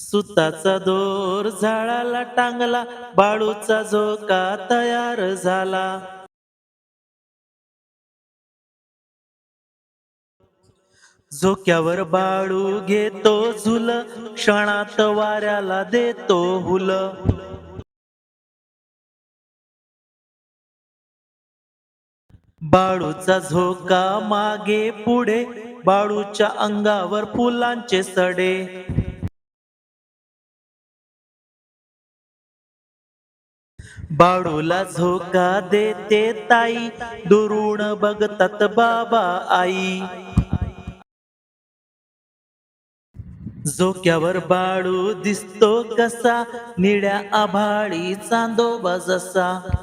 सुताचा दोर झाडाला टांगला बाळूचा झोका तयार झाला. झोक्यावर बाळू घेतो झुल क्षणात वाऱ्याला देतो हुल. बाळूचा झोका मागे पुढे बाळूच्या अंगावर फुलांचे सडे. बाळूला झोका देते ताई. दुरून बघतात बाबा आई. झोक्यावर बाळू दिसतो कसा. निळ्या आभाळी चांदोबा जसा.